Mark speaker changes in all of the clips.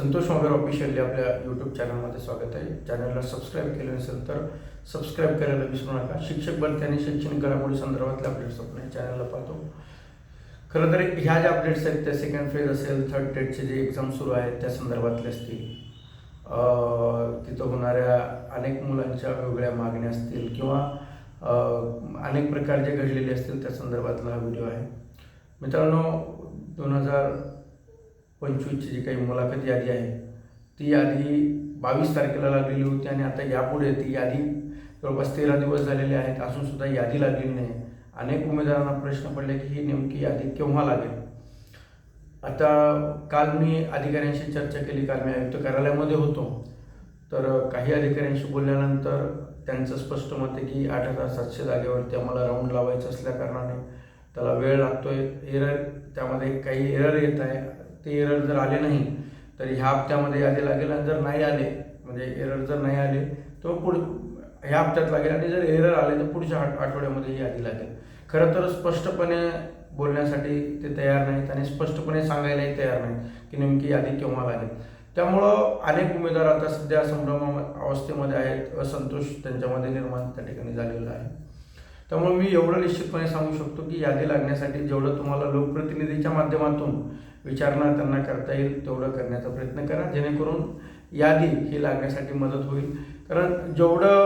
Speaker 1: Santosh Magar officially आपल्या YouTube चॅनलमध्ये स्वागत आहे. चॅनलला सबस्क्राईब केलं नसेल तर सबस्क्राईब करायला विसरू नका. शिक्षक भरती आणि शैक्षणिक घडामोडी संदर्भातल्या अपडेट्स आपण चॅनलला पाहतो. खरं तर ह्या ज्या अपडेट्स आहेत त्या सेकंड फेज असेल थर्ड टेटचे जे एक्झाम सुरू आहेत त्या संदर्भातले असतील. तिथं होणाऱ्या अनेक मुलांच्या वेगवेगळ्या मागण्या असतील किंवा अनेक प्रकार जे घडलेले असतील त्या संदर्भातला हा व्हिडिओ आहे. मित्रांनो दोन हजार पंचवीसची जी काही मुलाखत यादी आहे ती यादी बावीस तारखेला लागलेली होती आणि आता यापुढे ती यादी जवळपास तेरा दिवस झालेले आहेत असूनसुद्धा यादी लागलेली नाही. अनेक उमेदवारांना प्रश्न पडले की ही नेमकी यादी केव्हा लागेल? आता काल मी अधिकाऱ्यांशी चर्चा केली काल मी आयुक्त कार्यालयामध्ये होतो. तर काही अधिकाऱ्यांशी बोलल्यानंतर त्यांचं स्पष्ट मत आहे की आठ हजार सातशे जागेवरती आम्हाला राऊंड लावायचं असल्याकारणाने त्याला वेळ लागतोय. एरर त्यामध्ये काही एरर येत आहे. ते एरर जर आले नाही तर ह्या हप्त्यामध्ये यादी लागेल आणि जर नाही आले म्हणजे एरर जर नाही आले तर पुढ ह्या हप्त्यात लागेल आणि जर एरर आले तर पुढच्या आठवड्यामध्ये ही यादी लागेल. खरं तर स्पष्टपणे बोलण्यासाठी ते तयार नाहीत आणि स्पष्टपणे सांगायलाही तयार नाहीत की नेमकी यादी केव्हा लागेल. त्यामुळं अनेक उमेदवार आता सध्या संभ्रम अवस्थेमध्ये आहेत असंतोष त्यांच्यामध्ये निर्माण त्या ठिकाणी झालेला आहे. त्यामुळे मी एवढं निश्चितपणे सांगू शकतो की यादी लागण्यासाठी जेवढं तुम्हाला लोकप्रतिनिधीच्या माध्यमातून विचारणा त्यांना करता येईल तेवढं करण्याचा प्रयत्न करा. जेणेकरून यादी ही लागण्यासाठी मदत होईल. कारण जेवढं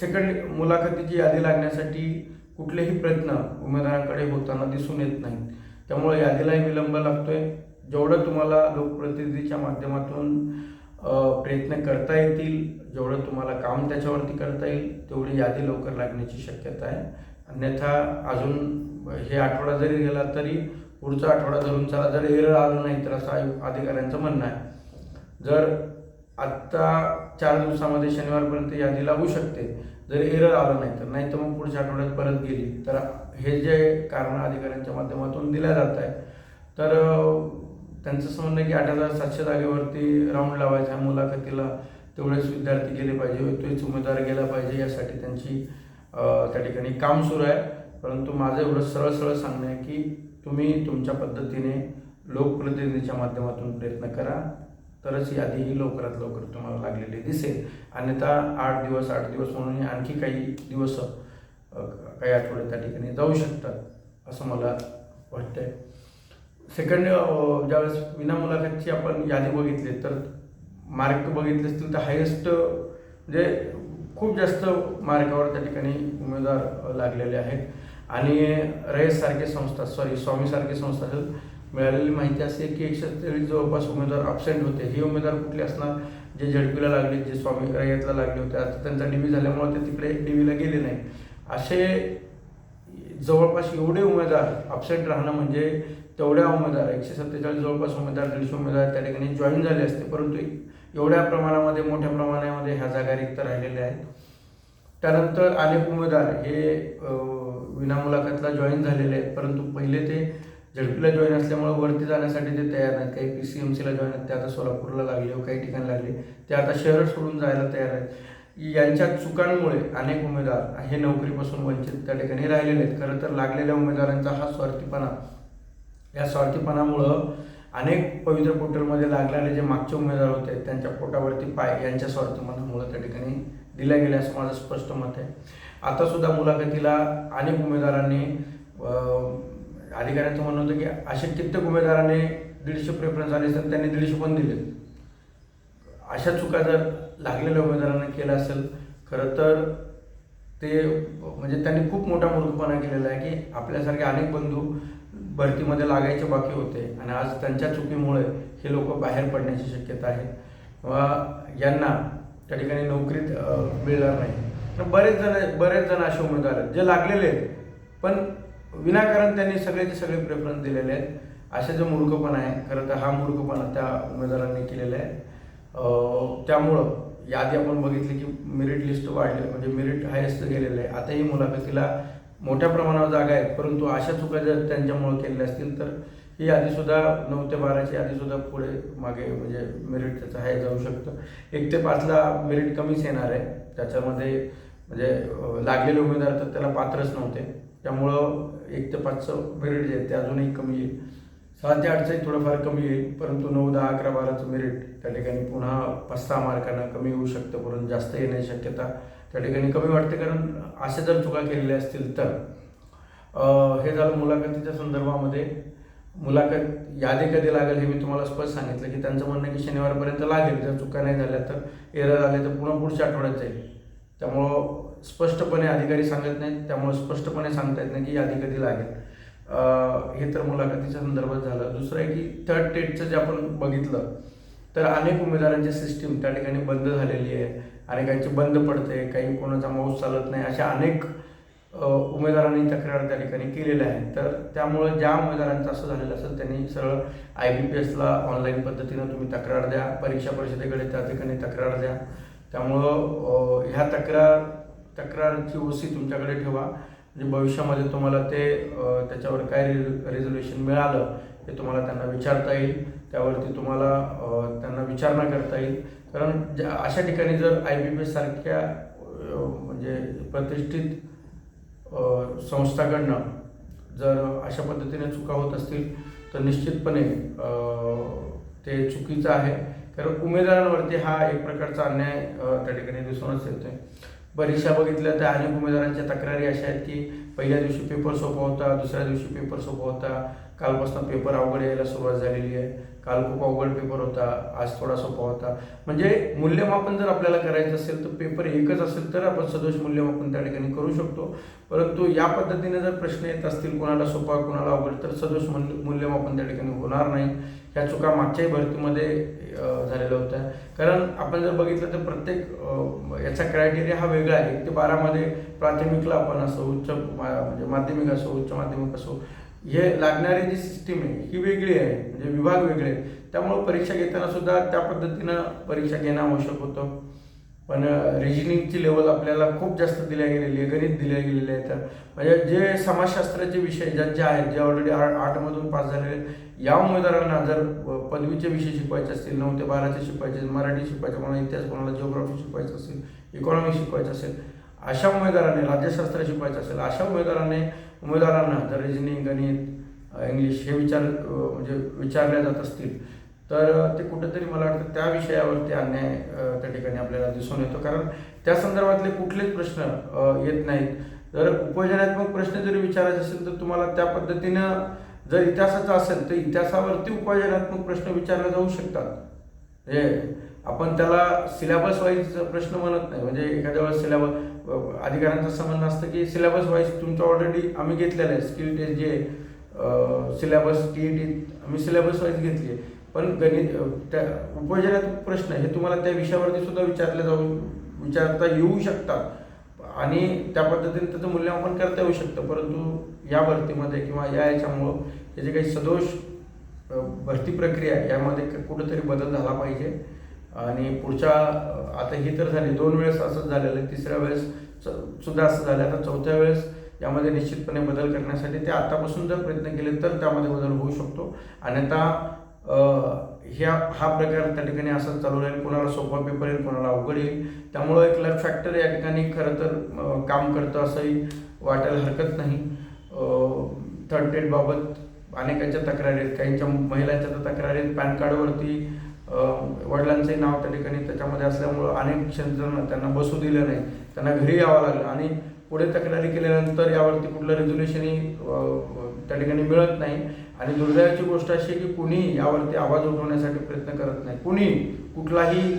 Speaker 1: सेकंड मुलाखतीची यादी लागण्यासाठी कुठलेही प्रयत्न उमेदवारांकडे होताना दिसून येत नाहीत. त्यामुळे यादीलाही विलंब लागतोय. जेवढं तुम्हाला लोकप्रतिनिधीच्या माध्यमातून प्रयत्न करता येतील. जेवढं तुम्हाला काम त्याच्यावरती करता येईल तेवढी यादी लवकर लागण्याची शक्यता आहे. अन्यथा अजून हे आठवडा जरी गेला तरी पुढचा आठवडा धरून चला जर एरळ आलं नाही तर असं आयु- अधिकाऱ्यांचं म्हणणं आहे. जर आत्ता चार दिवसामध्ये शनिवारपर्यंत यादी लागू शकते जर एरर आलं नाही तर नाही तर मग पुढच्या आठवड्यात परत गेली. तर हे जे कारण अधिकाऱ्यांच्या माध्यमातून दिल्या जात आहे. तर त्यांचं समजणं म्हणणं की आठ हजार सातशे जागेवरती राऊंड लावायचा मुलाखतीला तेवढेच विद्यार्थी गेले पाहिजे तोच उमेदवार गेला पाहिजे यासाठी त्यांची त्या ठिकाणी काम सुरू आहे. परंतु माझं एवढं सरळ सरळ सांगणं आहे की तुम्ही तुमच्या पद्धतीने लोकप्रतिनिधीच्या माध्यमातून प्रयत्न करा. तरच यादी ही लवकरात लवकर तुम्हाला लागलेली दिसेल. अन्यथा आठ दिवस आठ दिवस म्हणून आणखी काही दिवस काही आठवडे त्या ठिकाणी जाऊ शकतात असं मला वाटतंय. सेकंड ज्यावेळेस विना मुलाखतची आपण यादी बघितली तर मार्क बघितले असतील तर हायेस्ट म्हणजे खूप जास्त मार्कावर त्या ठिकाणी उमेदवार लागलेले आहेत. आणि रयससारखे संस्था सॉरी स्वामीसारखे संस्था मिळालेली माहिती असे की एकशे तेवीस जवळपास उमेदवार अबसेंट होते. हे उमेदवार कुठले असणार? जे झडपीला लागले जे स्वामी रयतला लागले होते. आता त्यांचा डीबी झाल्यामुळे ते तिकडे डीबीला गेले नाही असे जवळपास एवढे उमेदवार अबसेंट राहणं म्हणजे तेवढ्या उमेदवार एकशे सत्तेचाळीस जवळपास उमेदवार दीडशे उमेदवार त्या ठिकाणी जॉईन झाले असते. परंतु एवढ्या प्रमाणामध्ये मोठ्या प्रमाणामध्ये ह्या जागा रिक्त राहिलेल्या आहेत. त्यानंतर अनेक उमेदवार हे विनामुलाखतला जॉईन झालेले आहेत. परंतु पहिले ते झडपीला जॉईन असल्यामुळे वरती जाण्यासाठी ते तयार नाहीत. काही पी सी एम सीला जॉईन आहेत. ते आता सोलापूरला लागले व काही ठिकाणी लागले. ते आता शहर सोडून जायला तयार आहेत. यांच्या चुकांमुळे अनेक उमेदवार हे नोकरीपासून वंचित त्या ठिकाणी राहिलेले आहेत. खरं तर लागलेल्या उमेदवारांचा हा स्वार्थीपणा या स्वार्थीपणामुळं अनेक पवित्र पोर्टलमध्ये लागलेले जे मागचे उमेदवार होते त्यांच्या पोटावरती पाय यांच्या स्वार्थीपणामुळं त्या ठिकाणी दिल्या गेल्या असं माझं स्पष्ट मत आहे. आतासुद्धा मुलाखतीला अनेक उमेदवारांनी अधिकाऱ्यांचं म्हणणं होतं की असे कित्येक उमेदवारांनी दीडशे प्रेफरन्स आले असेल त्यांनी दीडशे पण दिले. अशा चुका जर लागलेल्या उमेदवारांना केलं असेल खरं तर ते म्हणजे त्यांनी खूप मोठा मूर्खपणा केलेला आहे की आपल्यासारखे अनेक बंधू भरतीमध्ये लागायचे बाकी होते. आणि आज त्यांच्या चुकीमुळे हे लोक बाहेर पडण्याची शक्यता आहे. किंवा यांना त्या ठिकाणी नोकरीत मिळणार नाही. तर बरेच जण बरेच जण असे उमेदवार आहेत जे लागलेले आहेत. पण विनाकारण त्यांनी सगळेचे सगळे प्रेफरन्स दिलेले आहेत. असे जो मूर्खपणा आहे खरं तर हा मूर्खपणा त्या उमेदवारांनी केलेला आहे. त्यामुळं यादी आपण बघितली की मेरिट लिस्ट वाढली. म्हणजे मेरिट हायेस्ट गेलेलं आहे. आताही मुलाखतीला मोठ्या प्रमाणावर जागा आहेत परंतु अशा चुका जर त्यांच्यामुळे केलेल्या असतील तर ही आधीसुद्धा नऊ ते बाराची आधीसुद्धा पुढे मागे म्हणजे मेरिट त्याचं आहे जाऊ शकतं. एक ते पाचला मेरिट कमीच येणार आहे. त्याच्यामध्ये म्हणजे लागलेले उमेदवार तर त्याला पात्रच नव्हते. त्यामुळं एक ते पाचचं मेरिट जे आहे ते अजूनही कमी येईल. सहा ते आठचाही थोडंफार कमी येईल परंतु नऊ दहा अकरा बाराचं मेरिट त्या ठिकाणी पुन्हा पाच सहा मार्कांना कमी होऊ शकतं परंतु जास्त येण्याची शक्यता त्या ठिकाणी कमी वाटते. कारण अशा जर चुका केलेल्या असतील तर हे झालं मुलाखतीच्या संदर्भामध्ये. मुलाखत यादी कधी लागेल हे मी तुम्हाला स्पष्ट सांगितलं की त्यांचं म्हणणं की शनिवारपर्यंत लागेल. जर चुका नाही झाल्या तर एरर आले तर पुन्हा पुढच्या आठवड्यात जाईल. त्यामुळं स्पष्टपणे अधिकारी सांगत नाहीत त्यामुळं स्पष्टपणे सांगता येत नाही की यादी कधी लागेल. हे तर मुलाखतीच्या संदर्भात झालं. दुसरं आहे की थर्ड टेटचं जे आपण बघितलं तर अनेक उमेदवारांची सिस्टीम त्या ठिकाणी बंद झालेली आहे. अनेकांची बंद पडते काही कोणाचा माऊस चालत नाही अशा अनेक उमेदवारांनी तक्रार त्या ठिकाणी केलेल्या आहेत. तर त्यामुळं ज्या उमेदवारांचं असं झालेलं असेल त्यांनी सरळ आय बी पी एसला ऑनलाईन पद्धतीनं तुम्ही तक्रार द्या परीक्षा परिषदेकडे त्या ठिकाणी तक्रार द्या. त्यामुळं ह्या तक्रार तक्रारची ओसी तुमच्याकडे ठेवा. म्हणजे भविष्यामध्ये तुम्हाला ते त्याच्यावर काय रि रेझोल्युशन मिळालं हे तुम्हाला त्यांना विचारता येईल. त्यावरती तुम्हाला त्यांना विचारणा करता येईल. कारण ज्या अशा ठिकाणी जर आय बी पी सारख्या म्हणजे प्रतिष्ठित संस्थाकडनं जर अशा पद्धतीने चुका होत असतील तर निश्चितपणे ते चुकीचं आहे. कारण उमेदवारांवरती हा एक प्रकारचा अन्याय त्या ठिकाणी दिसूनच येतोय. परीक्षा बघितल्या तर अनेक उमेदवारांच्या तक्रारी अशा आहेत की पहिल्या दिवशी पेपर सोपा होता दुसऱ्या दिवशी पेपर सोपा होता. कालपासून पेपर अवघड यायला सुरुवात झालेली आहे. काल खूप अवघड पेपर होता आज थोडा सोपा होता. म्हणजे मूल्यमापन जर आपल्याला करायचं असेल तर पेपर एकच असेल तर आपण सदोष मूल्यमापन त्या ठिकाणी करू शकतो. परंतु या पद्धतीने जर प्रश्न येत असतील कोणाला सोपा कोणाला अवघड तर सदोष मूल्यमापन त्या ठिकाणी होणार नाही. ह्या चुका मागच्याही भरतीमध्ये झालेलं होतं. कारण आपण जर बघितलं तर प्रत्येक याचा क्रायटेरिया हा वेगळा आहे. ते बारामध्ये प्राथमिकला आपण असो उच्च मा- म्हणजे माध्यमिक असो उच्च माध्यमिक असो हे लागणारी जी सिस्टीम आहे ही वेगळी आहे. म्हणजे विभाग वेगळे आहेत. त्यामुळं परीक्षा घेताना सुद्धा त्या पद्धतीनं परीक्षा घेणं आवश्यक होतं. पण रिजनिंगची लेवल आपल्याला खूप जास्त दिल्या गेलेली आहे गणित दिल्या गेलेले आहेत. म्हणजे जे समाजशास्त्राचे विषय ज्यांचे आहेत जे ऑलरेडी आठ आठमधून पास झालेले आहेत, या उमेदवारांना जर पदवीचे विषय शिकवायचे असतील नऊ ते बाराचे शिकवायचे मराठी शिकवायचं कोणाला इतिहास कोणाला जिओग्राफी शिकवायचं असेल इकॉनॉमिक शिकवायचं असेल अशा उमेदवारांनी राज्यशास्त्र शिकवायचं असेल अशा उमेदवारांनी उमेदवारांना जर रिजनिंग गणित इंग्लिश हे विचार म्हणजे विचारल्या जात असतील तर ते कुठेतरी मला वाटतं त्या विषयावरती अन्याय त्या ठिकाणी आपल्याला दिसून येतो. कारण त्या संदर्भातले कुठलेच प्रश्न येत नाहीत. जर उपयोजनात्मक प्रश्न जरी विचारायचे असेल तर तुम्हाला त्या पद्धतीनं जर इतिहासाचा असेल तर इतिहासावरती उपयोजनात्मक प्रश्न विचारले जाऊ शकतात. हे आपण त्याला सिलेबस वाईज प्रश्न म्हणत नाही. म्हणजे एखाद्या वेळेस सिलेबस अधिकाऱ्यांचा संबंध असतं की सिलेबस वाईज तुमचं ऑलरेडी आम्ही घेतलेलं आहे. स्किल टेस्ट जे सिलेबस टी ई टी आम्ही सिलेबस वाईज घेतली आहे. पण गणित त्या उपयोजनात्मक प्रश्न हे तुम्हाला त्या विषयावरती सुद्धा विचारले जाऊ विचारता येऊ शकतात. आणि त्या पद्धतीने त्याचं मूल्यांकन करता येऊ शकतं. परंतु या भरतीमध्ये किंवा या याच्यामुळं हे जे काही सदोष भरती प्रक्रिया आहे. यामध्ये कुठंतरी बदल झाला पाहिजे. आणि पुढच्या आता ही तर झाली. दोन वेळेस असंच झालेलं आहे. तिसऱ्या वेळेस सुद्धा असं झालं आता चौथ्या वेळेस यामध्ये निश्चितपणे बदल करण्यासाठी ते आतापासून जर प्रयत्न केले तर त्यामध्ये बदल होऊ शकतो. अन्यथा ह्या हा प्रकार त्या ठिकाणी असंच चालू राहील. कोणाला सोपा पेपर येईल कोणाला अवघड येईल. त्यामुळं एक लक फॅक्टर या ठिकाणी खरं तर काम करतं असंही वाटायला हरकत नाही. थर्ड टेटबाबत अनेकांच्या तक्रारी आहेत. काहींच्या महिलांच्या तर तक्रारी आहेत. पॅन कार्डवरती वडिलांचंही नाव त्या ठिकाणी त्याच्यामध्ये असल्यामुळं अनेक क्षण त्यांना बसू दिलं नाही. त्यांना घरी यावं लागलं. आणि पुढे तक्रारी केल्यानंतर यावरती कुठलं रेझोल्युशनही त्या ठिकाणी मिळत नाही. आणि दुर्दैवाची गोष्ट अशी आहे की कुणी यावरती आवाज उठवण्यासाठी प्रयत्न करत नाही. कुणी कुठलाही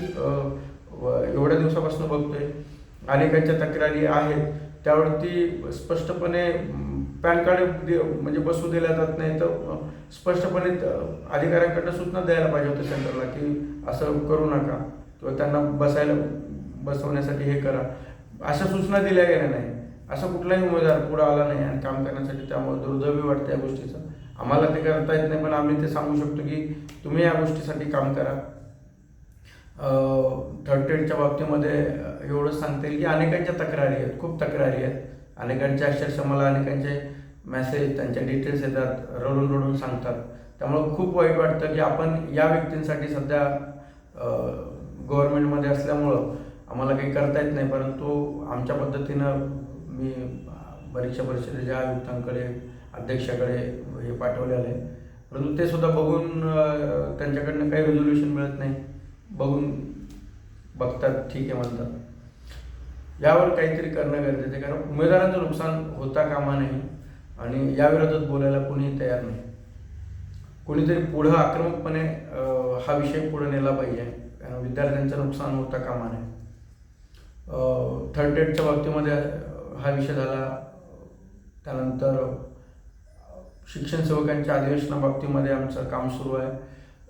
Speaker 1: एवढ्या दिवसापासून बघतोय अनेकांच्या तक्रारी आहेत त्यावरती स्पष्टपणे पॅन कार्ड दे- म्हणजे बसू दिल्या जात नाही तर स्पष्टपणे अधिकाऱ्यांकडनं सूचना द्यायला पाहिजे होत्या सेंटरला की असं करू नका. किंवा त्यांना बसायला बसवण्यासाठी हे करा. अशा सूचना दिल्या गेल्या नाही. असं कुठलाही उमेदवार पुढं आला नाही आणि काम करण्यासाठी त्यामुळे दुर्दैवी वाटतं या गोष्टीचं. आम्हाला ते करता येत नाही पण आम्ही ते सांगू शकतो की तुम्ही या गोष्टीसाठी काम करा. थर्ड टेडच्या बाबतीमध्ये एवढंच सांगता येईल की अनेकांच्या तक्रारी आहेत खूप तक्रारी आहेत. अनेकांच्या अक्षरशः मला अनेकांचे मेसेज त्यांच्या डिटेल्स येतात रडून रडून सांगतात. त्यामुळं खूप वाईट वाटतं की आपण या व्यक्तींसाठी सध्या गव्हर्नमेंटमध्ये असल्यामुळं आम्हाला काही करता येत नाही परंतु आमच्या पद्धतीनं मी परीक्षा परिषदेच्या आयुक्तांकडे अध्यक्षाकडे हे पाठवलेलं आहे परंतु ते सुद्धा बघून त्यांच्याकडनं काही रेझोल्युशन मिळत नाही. बघून बघतात ठीक आहे म्हणतात. यावर काहीतरी करणं गरजेचं आहे. कारण उमेदवारांचं नुकसान होता कामा नाही आणि याविरोधात बोलायला कोणीही तयार नाही. कोणीतरी पुढं आक्रमकपणे हा विषय पुढे नेला पाहिजे. कारण विद्यार्थ्यांचं नुकसान होता कामा नये. थर्ड डेटच्या बाबतीमध्ये हा विषय झाला. त्यानंतर शिक्षण सेवकांच्या अधिवेशनाबाबतीमध्ये आमचं काम सुरू आहे.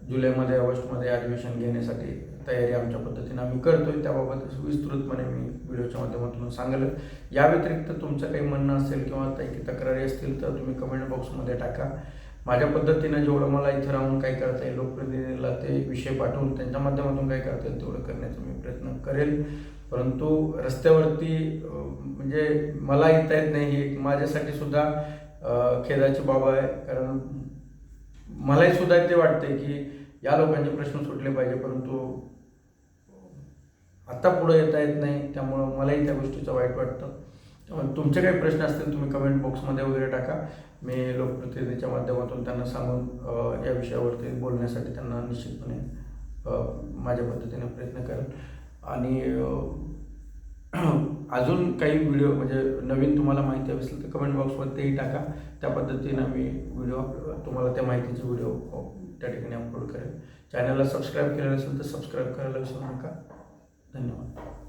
Speaker 1: जुलैमध्ये ऑगस्टमध्ये अधिवेशन घेण्यासाठी तयारी आमच्या पद्धतीनं आम्ही करतोय. त्याबाबत विस्तृतपणे मी व्हिडिओच्या माध्यमातून सांगलं. या व्यतिरिक्त तुमचं काही म्हणणं असेल किंवा काही तक्रारी असतील तर तुम्ही कमेंट बॉक्समध्ये टाका. माझ्या पद्धतीनं जेवढं मला इथं राहून काही करता येईल लोकप्रतिनिधीला ते विषय पाठवून त्यांच्या माध्यमातून काय करता येईल तेवढं करण्याचा मी प्रयत्न करेल. परंतु रस्त्यावरती म्हणजे मला येता येत नाही हे माझ्यासाठी सुद्धा खेदाची बाब आहे. कारण मलाही सुद्धा ते वाटते की या लोकांचे प्रश्न सुटले पाहिजे परंतु आत्ता पुढं येता येत नाही. त्यामुळं मलाही त्या गोष्टीचं वाईट वाटतं. त्यामुळे तुमचे काही प्रश्न असतील तुम्ही कमेंट बॉक्समध्ये वगैरे टाका. मी लोकप्रतिनिधीच्या माध्यमातून त्यांना सांगून या विषयावरती बोलण्यासाठी त्यांना निश्चितपणे माझ्या पद्धतीने प्रयत्न करेन. आणि अजून काही व्हिडिओ म्हणजे नवीन तुम्हाला माहिती हवी असेल तर कमेंट बॉक्समध्ये तेही टाका. त्या पद्धतीनं मी व्हिडिओ तुम्हाला त्या माहितीचे व्हिडिओ हो, त्या ठिकाणी अपलोड करेन. चॅनलला सबस्क्राईब केलेलं असेल तर सबस्क्राईब करायला विसरू नका. धन्यवाद.